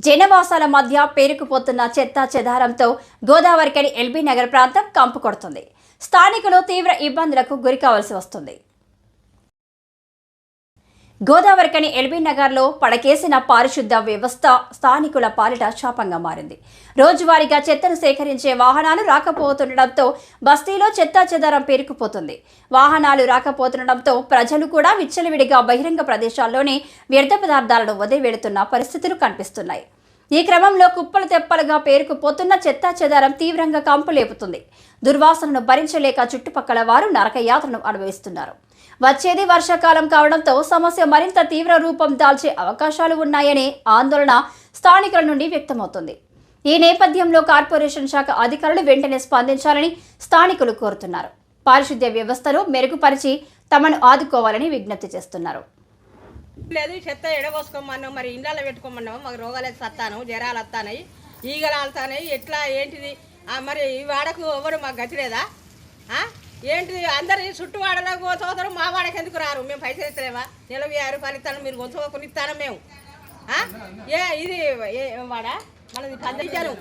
జనవాసాల మధ్య పేరుకుపోతున్న చెత్త చెదారంతో గోదావరికని ఎల్బీ నగర్ ప్రాంతం కంపు కొడుతుంది. స్థానికులు తీవ్ర ఇబ్బందులకు గురికావలసి వస్తుంది. గోదావరికని ఎల్బీ నగర్లో పడకేసిన పారిశుద్ధ వ్యవస్థ స్థానికుల పాలిట శాపంగా మారింది. రోజువారీగా చెత్తను సేకరించే వాహనాలు రాకపోతుండటంతో బస్తీలో చెత్త చెదారం పేరుకుపోతుంది. వాహనాలు రాకపోతుండటంతో ప్రజలు కూడా విచ్చలవిడిగా బహిరంగ ప్రదేశాల్లోనే వ్యర్థ పదార్థాలను వదిలివెడుతున్న పరిస్థితులు కనిపిస్తున్నాయి. ఈ క్రమంలో కుప్పలు తెప్పలుగా పేరుకుపోతున్న చెత్తా చెదారం తీవ్రంగా కంపులేపుతుంది. దుర్వాసనను భరించలేక చుట్టుపక్కల వారు నరకయాత్రను అనుభవిస్తున్నారు. వచ్చేది వర్షాకాలం కావడంతో సమస్య మరింత తీవ్ర రూపం దాల్చే అవకాశాలు ఉన్నాయనే ఆందోళన స్థానికుల నుండి వ్యక్తమవుతుంది. ఈ నేపథ్యంలో కార్పొరేషన్ శాఖ అధికారులు వెంటనే స్పందించాలని స్థానికులు కోరుతున్నారు. పారిశుద్ధ్య వ్యవస్థను మెరుగుపరిచి తమను ఆదుకోవాలని విజ్ఞప్తి చేస్తున్నారు. లేదు చెత్త ఎడబోసుకోమన్నాం మరి ఇండ్లలో పెట్టుకోమన్నావు మాకు రోగాలు వస్తాను జ్వరాలు వస్తాయి ఈగలు ఆలుతాయి ఎట్లా ఏంటిది? మరి ఈ వాడకు ఎవరు మాకు గతిలేదా ఏంటిది? అందరు చుట్టూ వాడలో పోతారు మా వాడకి ఎందుకు రారు? మేము పైసలు ఇస్తలేవా నెల ఆరు ఫలితాలు మీరు గొంతుకొని ఇస్తాను మేము. ఏ ఇది ఏ వాడ? మనది పండించాను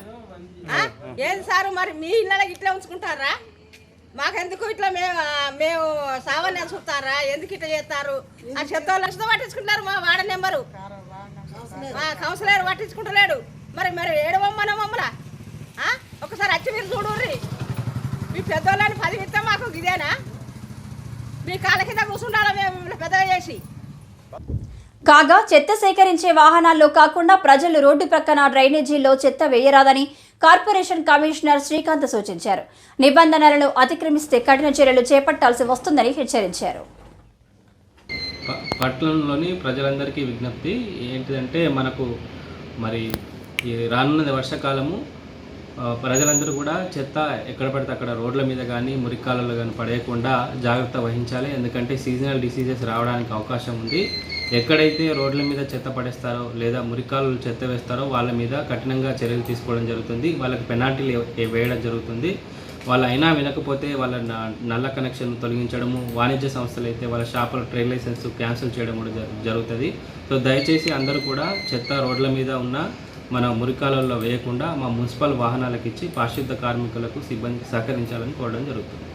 ఏది సారు మరి మీ ఇళ్ళకి ఇట్లా ఉంచుకుంటారా? మాకెందుకు ఇట్లా మేము మేము సావని చూస్తారా? ఎందుకు ఇట్లా చేస్తారు? ఆ చెత్త లక్షతో పట్టించుకుంటారు మా వాడ నెంబరు మా కౌన్సిలర్ పట్టించుకుంటలేడు. మరి మరి ఏడవమ్మన మమ్మల ఒకసారి వచ్చి మీరు చూడుర్రి. మీ పెద్దోళ్ళని పది ఇస్తాం మాకు ఇదేనా? మీ కాళ్ళ కింద కూర్చుండాలా మేము పెద్దగా చేసి? కాగా చెత్త సేకరించే వాహనాల్లో కాకుండా ప్రజలు రోడ్డు ప్రక్కన డ్రైనేజీల్లో చెత్త వేయరాదని కార్పొరేషన్ కమిషనర్ శ్రీకాంత్ సూచించారు. నిబంధనలను అతిక్రమిస్తే కఠిన చర్యలు చేపట్టాల్సి వస్తుందని హెచ్చరించారు. ప- పట్టణంలోని ప్రజలందరికీ విజ్ఞప్తి ఏంటిదంటే మనకు మరి ఈ రానున్నది వర్షాకాలము ప్రజలందరూ కూడా చెత్త ఎక్కడ పడితే అక్కడ రోడ్ల మీద కానీ మురికాలలో కానీ పడేయకుండా జాగ్రత్త వహించాలి. ఎందుకంటే సీజనల్ డిసీజెస్ రావడానికి అవకాశం ఉంది. ఎక్కడైతే రోడ్ల మీద చెత్త పడేస్తారో లేదా మురికాలు చెత్త వేస్తారో వాళ్ళ మీద కఠినంగా చర్యలు తీసుకోవడం జరుగుతుంది. వాళ్ళకి పెనాల్టీలు వేయడం జరుగుతుంది. వాళ్ళు అయినా వినకపోతే వాళ్ళ నల్ల కనెక్షన్ తొలగించడము వాణిజ్య సంస్థలు అయితే వాళ్ళ షాపుల ట్రేడ్ లైసెన్స్ క్యాన్సిల్ చేయడం కూడా జరుగుతుంది. సో దయచేసి అందరూ కూడా చెత్త రోడ్ల మీద ఉన్న మన మురికాలలో వేయకుండా మా మున్సిపల్ వాహనాలకు ఇచ్చి పారిశుద్ధ కార్మికులకు సిబ్బందికి సహకరించాలని కోరడం జరుగుతుంది.